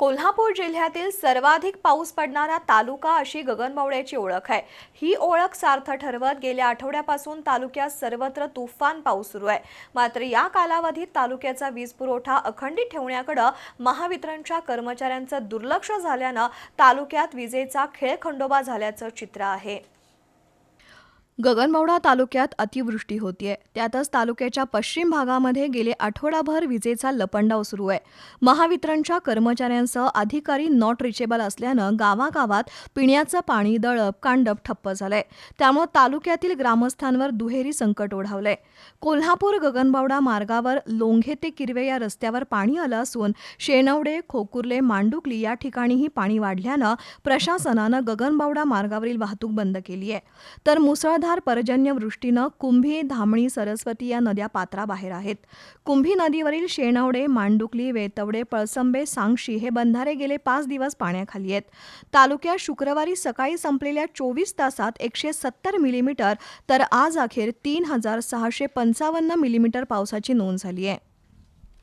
कोल्हापूर जिल्ह्यातील सर्वाधिक पाऊस पडणारा तालुका अशी गगनबावड्याची ओळख आहे. ही ओळख सार्थ ठरवत गेल्या आठवड्यापासून तालुक्यात सर्वत्र तुफान पाऊस सुरू आहे. मात्र या कालावधीत तालुक्याचा वीज पुरवठा अखंडित ठेवण्याकडे महावितरणच्या कर्मचाऱ्यांचं दुर्लक्ष झाल्यानं तालुक्यात विजेचा खेळखंडोबा झाल्याचं चित्र आहे. गगनबावडा तालुक्यात अतिवृष्टी होतीये. त्यातच तालुक्याच्या पश्चिम भागामध्ये गेले आठवडाभर विजेचा लपंडाव सुरू आहे. महावितरणच्या कर्मचाऱ्यांसह अधिकारी नॉट रिचेबल असल्यानं गावागावात पिण्याचं पाणी दळप कांडप ठप्प झालंय. त्यामुळे तालुक्यातील ग्रामस्थांवर दुहेरी संकट ओढावलंय. कोल्हापूर गगनबावडा मार्गावर लोंघे ते किरवे या रस्त्यावर पाणी आलं असून शेनवडे खोकुर्ले मांडुकली या ठिकाणीही पाणी वाढल्यानं प्रशासनानं गगनबावडा मार्गावरील वाहतूक बंद केली आहे तर मुसळधार पर्जन्यवृष्टीनं कुंभी धामणी सरस्वती या नद्या पात्राबाहेर आहेत. कुंभी नदीवरील शेणावडे मांडुकली वेतवडे पळसंबे सांगशी हे बंधारे गेले पाच दिवस पाण्याखाली आहेत. तालुक्यात शुक्रवारी सकाळी संपलेल्या चोवीस तासात एकशे सत्तर मिलीमीटर तर आज अखेर तीन हजार सहाशे पंचावन्न मिलीमीटर पावसाची नोंद झाली आहे.